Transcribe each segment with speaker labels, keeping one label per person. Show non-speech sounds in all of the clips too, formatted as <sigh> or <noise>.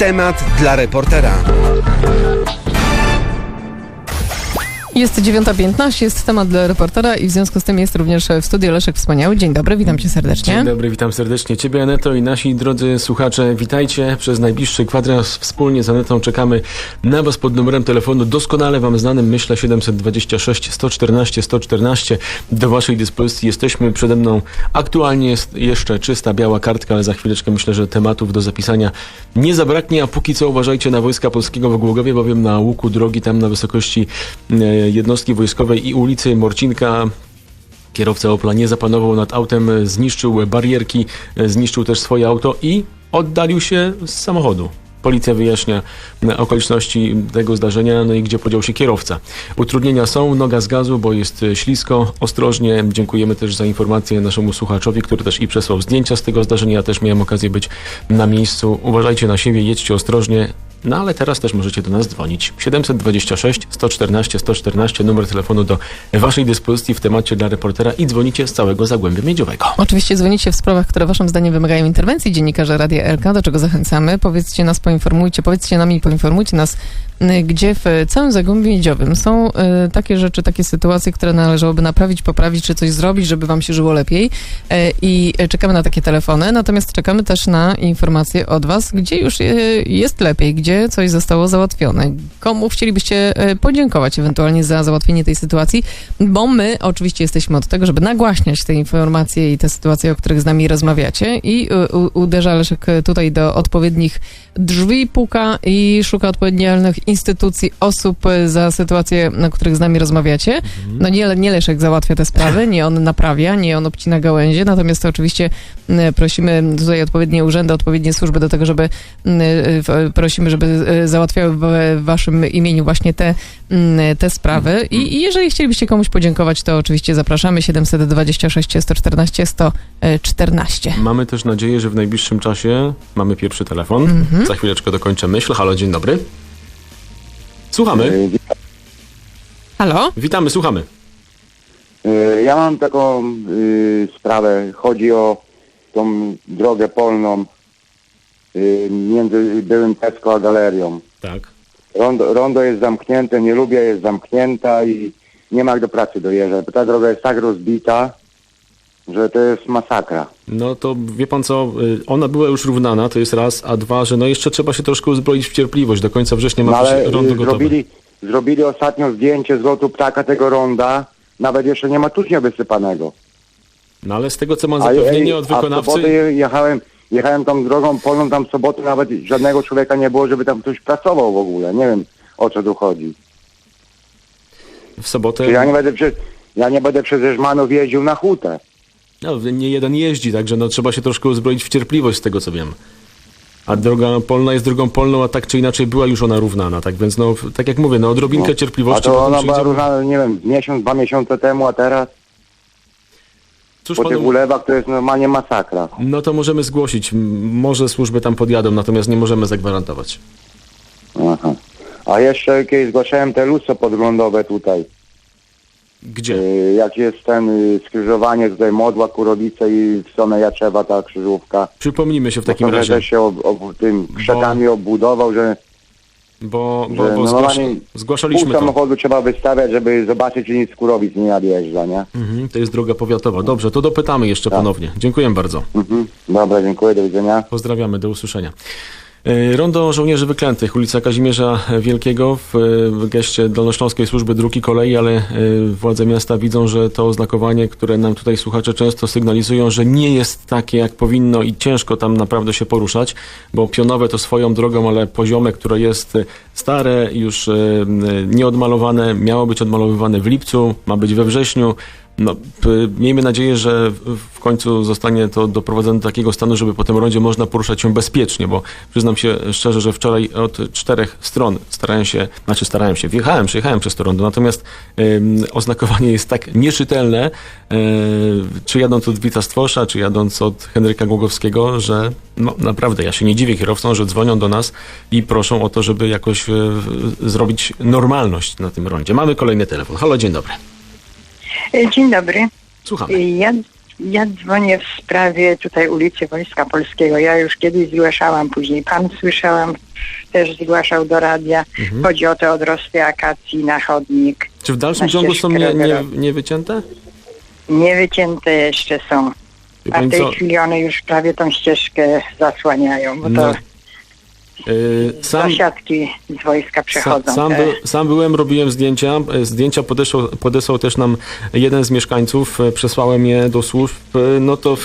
Speaker 1: temat dla reportera.
Speaker 2: Jest 9.15, jest temat dla reportera i w związku z tym jest również w studiu Leszek Wspaniały. Dzień dobry, witam cię serdecznie.
Speaker 3: Dzień dobry, witam serdecznie Ciebie, Aneto i nasi drodzy słuchacze. Witajcie. Przez najbliższy kwadrans wspólnie z Anetą czekamy na Was pod numerem telefonu doskonale Wam znanym, myślę 726 114 114. Do Waszej dyspozycji jesteśmy. Przede mną aktualnie jest jeszcze czysta biała kartka, ale za chwileczkę myślę, że tematów do zapisania nie zabraknie, a póki co uważajcie na Wojska Polskiego w Głogowie, bowiem na łuku drogi tam na wysokości e, jednostki wojskowej i ulicy Morcinka Kierowca Opla nie zapanował nad autem, zniszczył barierki, zniszczył też swoje auto i oddalił się z samochodu. Policja wyjaśnia okoliczności tego zdarzenia, no i gdzie podział się kierowca. Utrudnienia są, noga z gazu, bo jest ślisko, ostrożnie. Dziękujemy też za informację naszemu słuchaczowi, który też i przesłał zdjęcia z tego zdarzenia. Ja też miałem okazję być na miejscu. Uważajcie na siebie, jedźcie ostrożnie. No ale teraz też możecie do nas dzwonić. 726 114 114, numer telefonu do Waszej dyspozycji w temacie dla reportera i dzwonicie z całego Zagłębia Miedziowego.
Speaker 2: Oczywiście dzwonicie w sprawach, które waszym zdaniem wymagają interwencji dziennikarza Radia LK, do czego zachęcamy. Powiedzcie nas, poinformujcie, powiedzcie nam i poinformujcie nas, gdzie w całym Zagłębiu Miedziowym są y, takie rzeczy, takie sytuacje, które należałoby naprawić, poprawić, czy coś zrobić, żeby wam się żyło lepiej. Y, I y, czekamy na takie telefony, natomiast czekamy też na informacje od was, gdzie już jest lepiej, gdzie coś zostało załatwione. Komu chcielibyście podziękować ewentualnie za załatwienie tej sytuacji, bo my oczywiście jesteśmy od tego, żeby nagłaśniać te informacje i te sytuacje, o których z nami rozmawiacie i uderza Leszek tutaj do odpowiednich drzwi, puka i szuka odpowiednich instytucji, osób y, za sytuacje, na których z nami rozmawiacie. No nie, nie Leszek załatwia te sprawy, nie on naprawia, nie on obcina gałęzie, natomiast oczywiście y, prosimy tutaj odpowiednie urzędy, odpowiednie służby do tego, żeby y, y, prosimy, żeby załatwiały w waszym imieniu właśnie te, te sprawy. I, I jeżeli chcielibyście komuś podziękować, to oczywiście zapraszamy 726 114 114.
Speaker 3: Mamy też nadzieję, że w najbliższym czasie mamy pierwszy telefon.
Speaker 2: Mhm.
Speaker 3: Za chwileczkę dokończę myśl. Halo, dzień dobry. Słuchamy.
Speaker 4: Y,
Speaker 2: Halo?
Speaker 3: Witamy, słuchamy.
Speaker 4: y, Ja mam taką y, sprawę. Chodzi o tą drogę polną y, między byłym Tesco a galerią.
Speaker 3: Tak.
Speaker 4: Rondo, rondo jest zamknięte, nie lubię, jest zamknięta i nie ma jak do pracy dojeżdżać. Bo ta droga jest tak rozbita, że to jest masakra.
Speaker 3: No to wie pan co, y, ona była już równana, to jest raz, a dwa, że no jeszcze trzeba się troszkę uzbroić w cierpliwość. Do końca września ma
Speaker 4: No ale
Speaker 3: być rondo gotowe.
Speaker 4: zrobili, zrobili ostatnio zdjęcie z lotu ptaka tego ronda. Nawet jeszcze nie ma tucznia wysypanego.
Speaker 3: No ale z tego co mam
Speaker 4: A,
Speaker 3: zapewnienie od
Speaker 4: A w
Speaker 3: wykonawcy...
Speaker 4: sobotę je- jechałem, jechałem tą drogą polną, tam w sobotę nawet żadnego człowieka nie było, żeby tam ktoś pracował w ogóle. Nie wiem o co tu chodzi.
Speaker 3: W sobotę
Speaker 4: Czy ja nie będę przez, ja nie będę przez jeździł na hutę.
Speaker 3: No, nie jeden jeździ, także no, trzeba się troszkę uzbroić w cierpliwość z tego co wiem. A droga polna jest drogą polną, a tak czy inaczej była już ona równana, tak więc no, tak jak mówię, no odrobinkę
Speaker 4: No. A
Speaker 3: cierpliwości
Speaker 4: to
Speaker 3: potem
Speaker 4: ona była różna, nie wiem, miesiąc, dwa miesiące temu, a teraz
Speaker 3: Cóż
Speaker 4: po tych ulewach to jest normalnie masakra.
Speaker 3: No to możemy zgłosić. Może służby tam podjadą, natomiast nie możemy zagwarantować.
Speaker 4: Aha. A jeszcze kiedyś zgłaszałem te lustro podglądowe tutaj.
Speaker 3: Gdzie?
Speaker 4: Y, Jak jest ten y, skrzyżowanie tutaj Modła, Kurowice i w stronę Jaczewa ta krzyżówka.
Speaker 3: Przypomnijmy się w
Speaker 4: Bo
Speaker 3: takim
Speaker 4: trochę
Speaker 3: razie,
Speaker 4: też się ob, ob, tym krzakami obudował, że
Speaker 3: bo,
Speaker 4: że
Speaker 3: bo, bo zgłasz...
Speaker 4: normalnie
Speaker 3: zgłaszaliśmy
Speaker 4: pół
Speaker 3: to.
Speaker 4: samochodu trzeba wystawiać, żeby zobaczyć, czy nic Kurowic nie nadjeżdża, nie?
Speaker 3: Mhm, to jest droga powiatowa. Dobrze, to dopytamy jeszcze
Speaker 4: Tak.
Speaker 3: ponownie. Dziękuję bardzo.
Speaker 4: Mhm. Dobra, dziękuję, do widzenia.
Speaker 3: Pozdrawiamy, do usłyszenia. E, Rondo Żołnierzy Wyklętych, ulica Kazimierza Wielkiego w, w geście Dolnośląskiej Służby Dróg i Kolei, ale e, władze miasta widzą, że to oznakowanie, które nam tutaj słuchacze często sygnalizują, że nie jest takie jak powinno i ciężko tam naprawdę się poruszać, bo pionowe to swoją drogą, ale poziome, które jest stare, już e, nieodmalowane, miało być odmalowywane w lipcu, ma być we wrześniu. No, miejmy nadzieję, że w- końcu zostanie to doprowadzone do takiego stanu, żeby po tym rondzie można poruszać się bezpiecznie, bo przyznam się szczerze, że wczoraj od czterech stron starałem się, znaczy starałem się, wjechałem, przejechałem przez to rondo, natomiast oznakowanie jest tak nieczytelne, yy, czy jadąc od Wita Stwosza, czy jadąc od Henryka Głogowskiego, że no, naprawdę ja się nie dziwię kierowcom, że dzwonią do nas i proszą o to, żeby jakoś yy, zrobić normalność na tym rondzie. Mamy kolejny telefon. Halo, dzień dobry.
Speaker 5: E, Dzień dobry.
Speaker 3: Słuchamy.
Speaker 5: Ja, ja dzwonię w sprawie tutaj ulicy Wojska Polskiego. Ja już kiedyś zgłaszałam, później pan słyszałam, też zgłaszał do radia.
Speaker 3: Mhm.
Speaker 5: Chodzi o te odrosty akacji na chodnik.
Speaker 3: Czy w dalszym ciągu są nie, nie, nie wycięte?
Speaker 5: Nie wycięte jeszcze są. A w tej
Speaker 3: co?
Speaker 5: chwili one już prawie tą ścieżkę zasłaniają, bo
Speaker 3: No,
Speaker 5: to
Speaker 3: sam,
Speaker 5: zasiadki z wojska przechodzą.
Speaker 3: sam, by, sam byłem, robiłem zdjęcia. E, Zdjęcia podesłał, podesłał też nam jeden z mieszkańców. e, Przesłałem je do służb. E, No to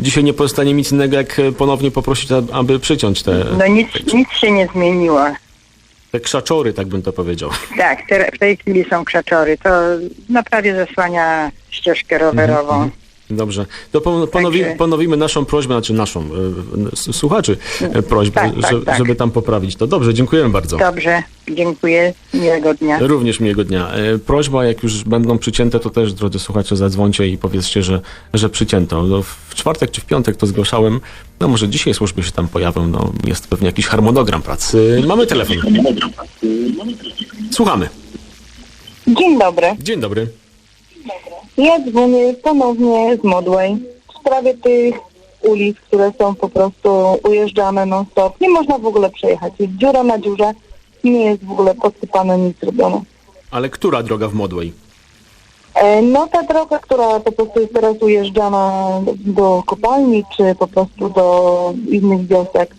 Speaker 3: dzisiaj nie pozostanie nic innego, jak e, ponownie poprosić, aby przyciąć te,
Speaker 5: No nic, nic się nie zmieniło.
Speaker 3: te krzaczory, tak bym to powiedział. <laughs>
Speaker 5: Tak, te, w tej chwili są krzaczory. To no, prawie zasłania ścieżkę rowerową.
Speaker 3: Mhm, Dobrze. To ponowi,
Speaker 5: Także-
Speaker 3: ponowimy naszą prośbę, znaczy naszą, e, słuchaczy e, prośbę,
Speaker 5: Tak, tak,
Speaker 3: że,
Speaker 5: tak.
Speaker 3: żeby tam poprawić to. Dobrze, dziękujemy bardzo.
Speaker 5: Dobrze, dziękuję. Miłego dnia.
Speaker 3: Również miłego dnia. E, Prośba, jak już będą przycięte, to też, drodzy słuchacze, zadzwońcie i powiedzcie, że, że przycięto. No, w czwartek czy w piątek to zgłaszałem. No może dzisiaj służby się tam pojawią. No, jest pewnie jakiś harmonogram pracy. Mamy telefon. Słuchamy.
Speaker 6: Dzień dobry.
Speaker 3: Dzień dobry.
Speaker 6: Ja dzwonię ponownie z Modway w sprawie tych ulic, które są po prostu ujeżdżane non stop. Nie można w ogóle przejechać. Jest dziura na dziurze. Nie jest w ogóle podsypane, nic zrobione.
Speaker 3: Ale która droga w Modway?
Speaker 6: E, No ta droga, która po prostu jest teraz ujeżdżana do kopalni, czy po prostu do innych wiosek,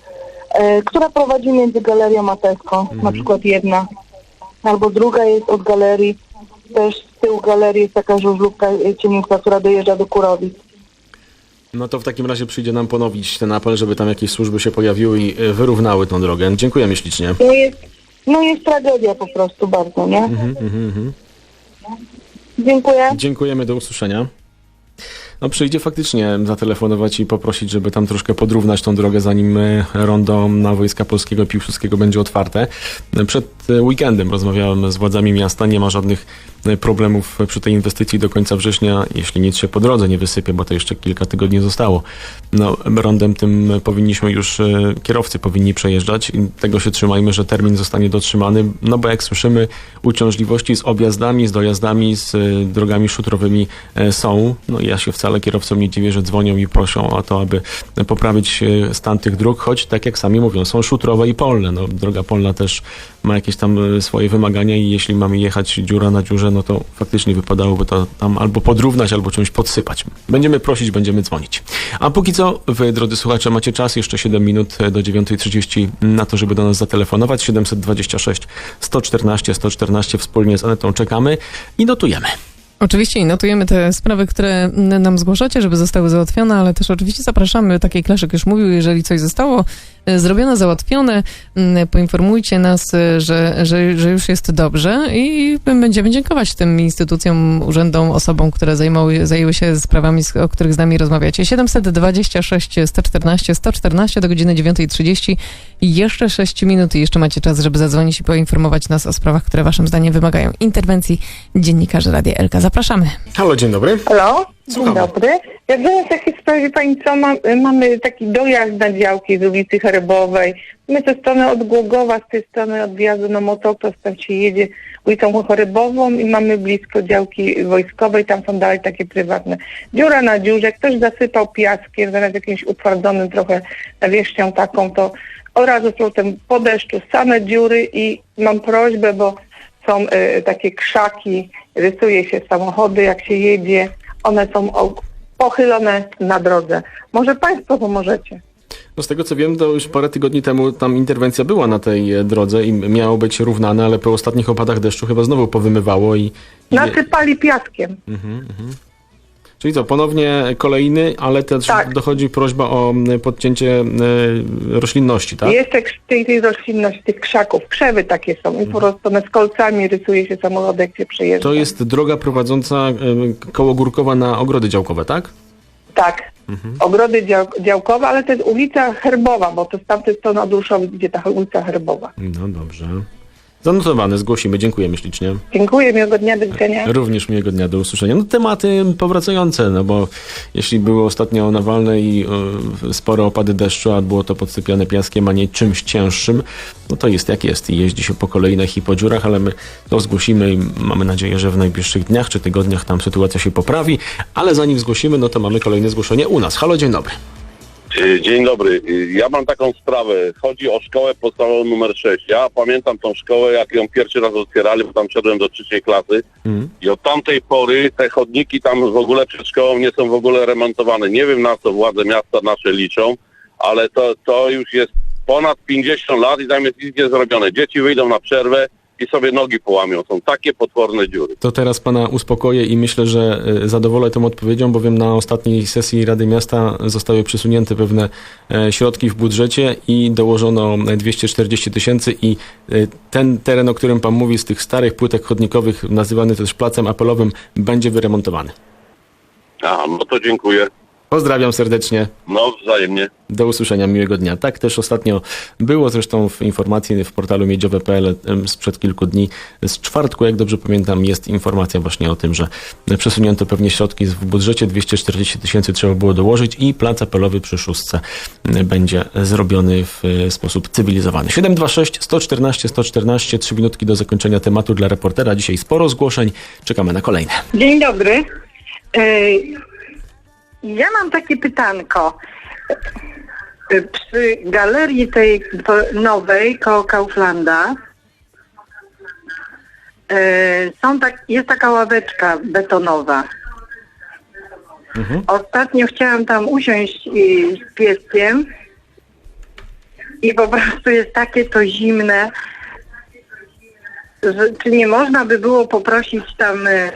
Speaker 6: e, która prowadzi między galerią a Tesco, na przykład jedna. Albo druga jest od galerii, też z tyłu galerii jest taka żużlówka cieniutka, która dojeżdża do Kurowic.
Speaker 3: No to w takim razie przyjdzie nam ponowić ten apel, żeby tam jakieś służby się pojawiły i e, wyrównały tą drogę. Dziękujemy ślicznie.
Speaker 6: No jest, no jest tragedia po prostu bardzo, nie?
Speaker 3: Mhm, mhm, mhm.
Speaker 6: Dziękuję.
Speaker 3: Dziękujemy, do usłyszenia. No przyjdzie faktycznie zatelefonować i poprosić, żeby tam troszkę podrównać tą drogę, zanim e, rondo na Wojska Polskiego Piłsudskiego będzie otwarte. Przed e, weekendem rozmawiałem z władzami miasta, nie ma żadnych problemów przy tej inwestycji do końca września, jeśli nic się po drodze nie wysypie, bo to jeszcze kilka tygodni zostało. No, rondem tym powinniśmy już, e, kierowcy powinni przejeżdżać i tego się trzymajmy, że termin zostanie dotrzymany, no bo jak słyszymy, uciążliwości z objazdami, z dojazdami, z e, drogami szutrowymi są. No ja się wcale kierowcom nie dziwię, że dzwonią i proszą o to, aby poprawić stan tych dróg, choć tak jak sami mówią, są szutrowe i polne. No, droga polna też ma jakieś tam e, swoje wymagania i jeśli mamy jechać dziura na dziurze, no to faktycznie wypadałoby to tam albo podrównać, albo czymś podsypać. Będziemy prosić, będziemy dzwonić. A póki co, wy, drodzy słuchacze, macie czas, jeszcze 7 minut e, do 9.30 na to, żeby do nas zatelefonować. 726 114 114 wspólnie z Anetą czekamy i notujemy.
Speaker 2: Oczywiście i notujemy te sprawy, które nam zgłaszacie, żeby zostały załatwione, ale też oczywiście zapraszamy, tak jak Leszek już mówił, jeżeli coś zostało zrobione, załatwione, mm, poinformujcie nas, e, że, że, że już jest dobrze i będziemy dziękować tym instytucjom, urzędom, osobom, które zajmowały, zajęły się sprawami, o których z nami rozmawiacie. 726 114 114 do godziny 9.30 i jeszcze 6 minut i jeszcze macie czas, żeby zadzwonić i poinformować nas o sprawach, które waszym zdaniem wymagają interwencji dziennikarzy Radia Elka. Zapraszamy.
Speaker 3: Halo, dzień dobry.
Speaker 6: Halo? Dzień dobry. Ja dzwonię w takiej sprawie, pani co, ma, mamy taki dojazd na działki z ulicy Herbowej. My ze strony od Głogowa, z tej strony od wjazdu na motocross, tam się jedzie ulicą Chorybową i mamy blisko działki wojskowej, tam są dalej takie prywatne. Dziura na dziurze, ktoś zasypał piaskiem, zamiast jakimś utwardzonym trochę nawierzchnią taką, to od razu potem po deszczu same dziury i mam prośbę, bo są e, takie krzaki, rysuje się samochody, jak się jedzie, one są pochylone na drodze. Może Państwo pomożecie?
Speaker 3: No z tego co wiem, to już parę tygodni temu tam interwencja była na tej e, drodze i miało być równane, ale po ostatnich opadach deszczu chyba znowu powymywało i... i
Speaker 6: Nasypali piaskiem.
Speaker 3: Czyli ponownie kolejny, ale też
Speaker 6: Tak.
Speaker 3: dochodzi prośba o podcięcie roślinności, tak?
Speaker 6: Jest tej, tej roślinności, tych krzaków, krzewy takie są i po prostu one z kolcami rysuje się samochody, jak się przejeżdża.
Speaker 3: To jest droga prowadząca e, kołogórkowa na ogrody działkowe, tak?
Speaker 6: Tak. Ogrody dział, działkowe, ale to jest ulica Herbowa, bo to z tamtej strony od Ruszowic, gdzie ta ulica Herbowa.
Speaker 3: No dobrze. Zanotowane, zgłosimy. Dziękujemy ślicznie.
Speaker 6: Dziękuję, miłego dnia, do widzenia.
Speaker 3: Również miłego dnia, do usłyszenia. No tematy powracające, no bo jeśli było ostatnio nawalne i y, spore opady deszczu, a było to podsypiane piaskiem, a nie czymś cięższym, no to jest jak jest i jeździ się po kolejnych i po dziurach, ale my to zgłosimy i mamy nadzieję, że w najbliższych dniach czy tygodniach tam sytuacja się poprawi, ale zanim zgłosimy, no to mamy kolejne zgłoszenie u nas. Halo, dzień dobry.
Speaker 7: Y, Dzień dobry. Y, Ja mam taką sprawę. Chodzi o szkołę podstawową numer 6. Ja pamiętam tą szkołę, jak ją pierwszy raz otwierali, bo tam szedłem do trzeciej klasy.
Speaker 3: Mhm.
Speaker 7: I od tamtej pory te chodniki tam w ogóle przed szkołą nie są w ogóle remontowane. Nie wiem na co władze miasta nasze liczą, ale to, to już jest ponad 50 lat i tam jest nic nie zrobione. Dzieci wyjdą na przerwę i sobie nogi połamią. Są takie potworne dziury.
Speaker 3: To teraz pana uspokoję i myślę, że y, zadowolę tą odpowiedzią, bowiem na ostatniej sesji Rady Miasta zostały przesunięte pewne e, środki w budżecie i dołożono 240 tysięcy i y, ten teren, o którym pan mówi, z tych starych płytek chodnikowych, nazywany też placem apelowym, będzie wyremontowany.
Speaker 7: A, no to dziękuję.
Speaker 3: Pozdrawiam serdecznie.
Speaker 7: No wzajemnie.
Speaker 3: Do usłyszenia, miłego dnia. Tak też ostatnio było, zresztą w informacji w portalu miedziowe.pl sprzed kilku dni, z czwartku, jak dobrze pamiętam, jest informacja właśnie o tym, że przesunięto pewnie środki w budżecie, 240 tysięcy trzeba było dołożyć i plac apelowy przy szóstce będzie zrobiony w e, sposób cywilizowany. 726 114 114, 3 minutki do zakończenia tematu dla reportera. Dzisiaj sporo zgłoszeń, czekamy na kolejne.
Speaker 5: Dzień dobry. Ej, Ja mam takie pytanko. E, Przy galerii tej nowej koło Kauflanda e, są tak, jest taka ławeczka betonowa. Ostatnio chciałam tam usiąść i, z pieskiem i po prostu jest takie to zimne, że czy nie można by było poprosić tam e,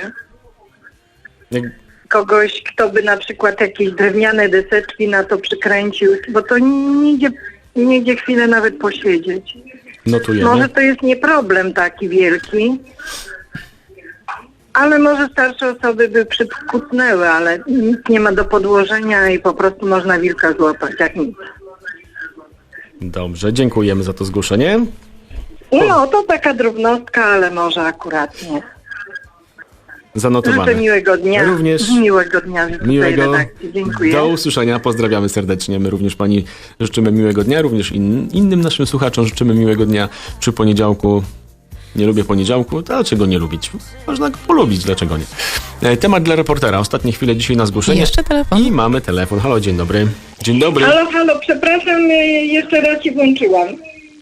Speaker 5: kogoś, kto by na przykład jakieś drewniane deseczki na to przykręcił, bo to nie idzie, nie idzie chwilę nawet posiedzieć.
Speaker 3: notujemy.
Speaker 5: Może to jest nie problem taki wielki, ale może starsze osoby by przykucnęły, ale nic nie ma do podłożenia i po prostu można wilka złapać, jak nic.
Speaker 3: Dobrze, dziękujemy za to zgłoszenie.
Speaker 5: No, to taka drobnostka, ale może akurat nie.
Speaker 3: Zanotowane.
Speaker 5: Życzę miłego dnia.
Speaker 3: Również
Speaker 5: Miłego dnia
Speaker 3: Miłego.
Speaker 5: redakcji. Dziękuję.
Speaker 3: Do usłyszenia. Pozdrawiamy serdecznie. My również Pani życzymy miłego dnia. Również in, innym naszym słuchaczom życzymy miłego dnia przy poniedziałku. Nie lubię poniedziałku, to dlaczego nie lubić? Można go polubić, dlaczego nie? E, Temat dla reportera. Ostatnie chwile dzisiaj na zgłoszenie.
Speaker 2: Jeszcze telefon.
Speaker 3: I mamy telefon. Halo, dzień dobry. Dzień dobry.
Speaker 6: Halo, halo, przepraszam, y, jeszcze raz ci włączyłam.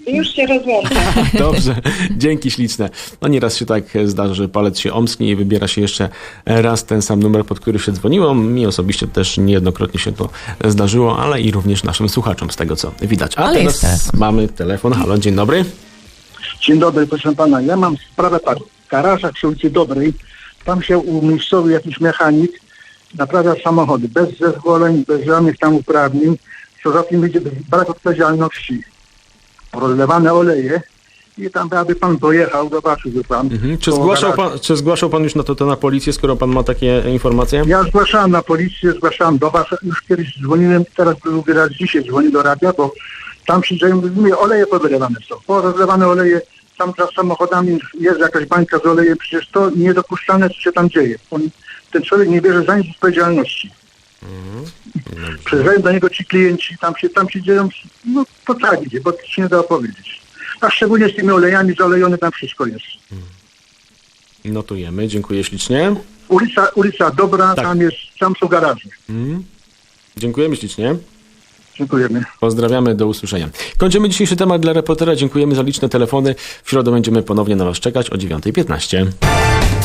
Speaker 6: Już się rozłączam. <laughs>
Speaker 3: Dobrze, dzięki śliczne. No nieraz się tak zdarza, że palec się omsknie i wybiera się jeszcze raz ten sam numer, pod który się dzwoniło. Mi osobiście też niejednokrotnie się to zdarzyło, ale i również naszym słuchaczom z tego, co widać. A
Speaker 2: Ale
Speaker 3: teraz
Speaker 2: telefon.
Speaker 3: mamy telefon. Halo, dzień dobry.
Speaker 8: Dzień dobry, proszę pana. Ja mam sprawę tak. W garażach przy ulicy Dobrej, tam się umiejscowił jakiś mechanik, naprawia samochody bez zezwoleń, bez żadnych tam uprawnień. Co za tym idzie brak odpowiedzialności. Rozlewane oleje i tam aby pan dojechał, zobaczyłby pan.
Speaker 3: Mhm. Czy, zgłaszał pan, czy zgłaszał pan już na to, to na policję, skoro pan ma takie informacje?
Speaker 8: Ja zgłaszałem na policję, zgłaszałem do was, już kiedyś dzwoniłem, teraz drugi raz dzisiaj dzwonię do radia, bo tam przyjdzie, mówię, oleje powylewane są. Porozlewane oleje, tam za samochodami jest jakaś bańka z olejem, przecież to niedopuszczalne, co się tam dzieje. On, ten człowiek nie bierze za nic odpowiedzialności. Przyjeżdżają do niego ci klienci, tam się, tam się dzieją, no to tak idzie, bo to się nie da opowiedzieć. A szczególnie z tymi olejami, zalejone tam wszystko jest.
Speaker 3: Notujemy, dziękuję ślicznie.
Speaker 8: Ulica, ulica Dobra,
Speaker 3: Tak.
Speaker 8: tam jest, tam są garaże.
Speaker 3: Mhm. Dziękujemy ślicznie.
Speaker 8: Dziękujemy.
Speaker 3: Pozdrawiamy, do usłyszenia. Kończymy dzisiejszy temat dla reportera. Dziękujemy za liczne telefony. W środę będziemy ponownie na Was czekać o 9.15.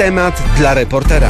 Speaker 1: temat dla reportera.